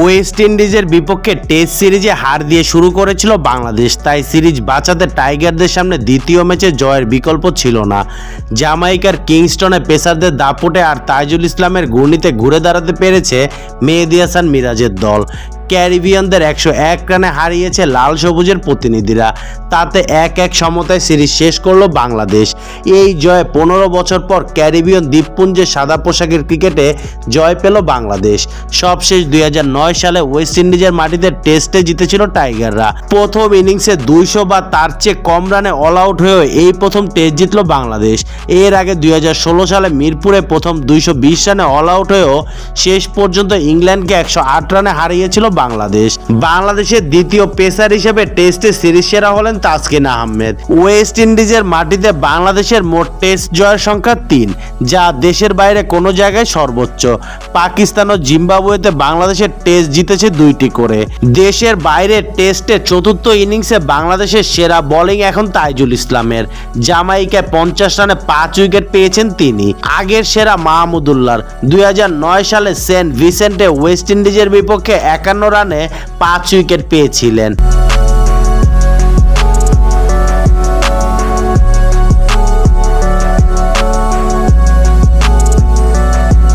West ইন্ডিজের বিপক্ষে test সিরিজে হার দিয়ে শুরু করেছিল বাংলাদেশ। তাই সিরিজ বাঁচাতে টাইগারদের সামনে দ্বিতীয় ম্যাচে জয়ের বিকল্প ছিল না। জামাইকার কিংস্টনে পেসারদের দাপটে আর তাইজুল ইসলামের ঘূর্ণিতে ঘুরে দাঁড়াতে পেরেছে মেহেদি হাসান মিরাজের দল। ক্যারিবিয়ানদের একশো এক রানে হারিয়েছে লাল সবুজের প্রতিনিধিরা। তাতে এক এক সমতায় সিরিজ শেষ করল বাংলাদেশ। এই জয়ে পনেরো বছর পর ক্যারিবিয়ান দ্বীপপুঞ্জের সাদা পোশাকের ক্রিকেটে জয় পেল বাংলাদেশ। সবশেষ দুই হাজার নয় সালে ওয়েস্ট ইন্ডিজের মাটিতে টেস্টে জিতেছিল টাইগাররা। প্রথম ইনিংসে দুইশো বা তার চেয়ে কম রানে অল আউট হয়েও এই প্রথম টেস্ট জিতল বাংলাদেশ। এর আগে দুই হাজার ষোলো সালে মিরপুরে প্রথম দুইশো বিশ রানে অল আউট হয়েও শেষ পর্যন্ত ইংল্যান্ডকে একশো আট রানে হারিয়েছিল বাংলাদেশ। বাংলাদেশের দ্বিতীয় পেসার হিসেবে টেস্টে সিরিজ সেরা হলেন তাসকিন আহমেদ। ওয়েস্ট ইন্ডিজের মাটিতে বাংলাদেশের মোট টেস্ট জয়ের সংখ্যা তিন, যা দেশের বাইরে কোনো জায়গায় সর্বোচ্চ। পাকিস্তান ও জিম্বাবুয়েতে বাংলাদেশের টেস্ট জিতেছে দুইটি করে। দেশের বাইরে টেস্টে চতুর্থ ইনিংসে বাংলাদেশের সেরা বোলিং এখন তাইজুল ইসলামের। জামাইকায় পঞ্চাশ রানে পাঁচ উইকেট পেয়েছেন তিনি। আগের সেরা মাহমুদুল্লাহর দুই হাজার নয় সালে সেন্ট ভিসেন্টে ওয়েস্ট ইন্ডিজের বিপক্ষে একান্ন রানে পাঁচ উইকেট পেয়েছিলেন।